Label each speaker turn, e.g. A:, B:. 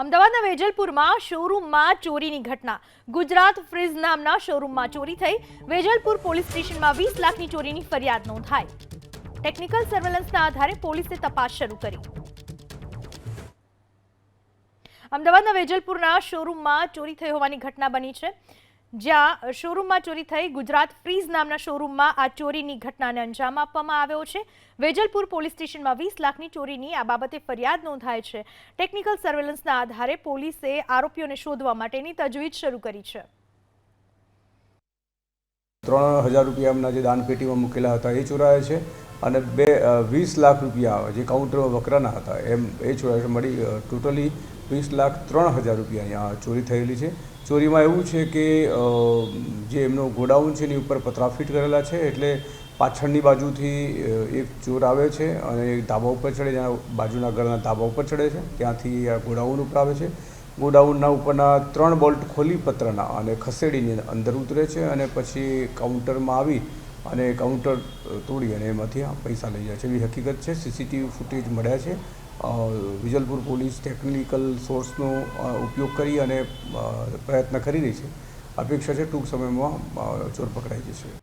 A: અમદાવાદના વેજલપુરમાં શોરૂમમાં ચોરીની ઘટના. ગુજરાત ફ્રીઝ નામના શોરૂમમાં ચોરી થઈ. વેજલપુર પોલીસ સ્ટેશનમાં વીસ લાખની ચોરીની ફરિયાદ નોંધાઈ. ટેકનિકલ સર્વેલન્સના આધારે પોલીસે તપાસ શરૂ કરી. અમદાવાદના વેજલપુરના શોરૂમમાં ચોરી થઈ હોવાની ઘટના બની છે. જ્યાં શોરૂમમાં ચોરી થઈ ગુજરાત ફ્રીઝ નામના શોરૂમમાં આ ચોરીની ઘટનાને અંજામ આપવામાં આવ્યો છે. વેજલપુર પોલીસ સ્ટેશનમાં વીસ લાખની ચોરીની આ બાબતે ફરિયાદ નોંધાય છે. ટેકનિકલ સર્વેલન્સના આધારે પોલીસે આરોપીઓને શોધવા માટેની તજવીજ શરૂ કરી છે.
B: ત્રણ હજાર રૂપિયા એમના જે દાનપેટીમાં મૂકેલા હતા એ ચોરાયા છે અને બે વીસ લાખ રૂપિયા જે કાઉન્ટરમાં વકરાના હતા એમ એ ચોરાયા છે. મળી ટોટલી વીસ લાખ ત્રણ હજાર રૂપિયાની આ ચોરી થયેલી છે. ચોરીમાં એવું છે કે જે એમનો ગોડાઉન છે એની ઉપર પતરા ફિટ કરેલા છે, એટલે પાછળની બાજુથી એક ચોર આવે છે અને એ ધાબા ઉપર ચડે, જ્યાં બાજુના ઘરના ધાબા ઉપર ચડે છે, ત્યાંથી આ ગોડાઉન ઉપર આવે છે. ગોડાઉનના ઉપરના ત્રણ બોલ્ટ ખોલી પત્રના અને ખસેડીને અંદર ઉતરે છે અને પછી કાઉન્ટરમાં આવી અને કાઉન્ટર તોડી અને એમાંથી આ પૈસા લઈ જાય છે. એવી હકીકત છે. સીસીટીવી ફૂટેજ મળ્યા છે. વિજલપુર પોલીસ ટેકનિકલ સોર્સનો ઉપયોગ કરી અને પ્રયત્ન કરી રહી છે. અપેક્ષા છે ટૂંક સમયમાં ચોર પકડાઈ જશે.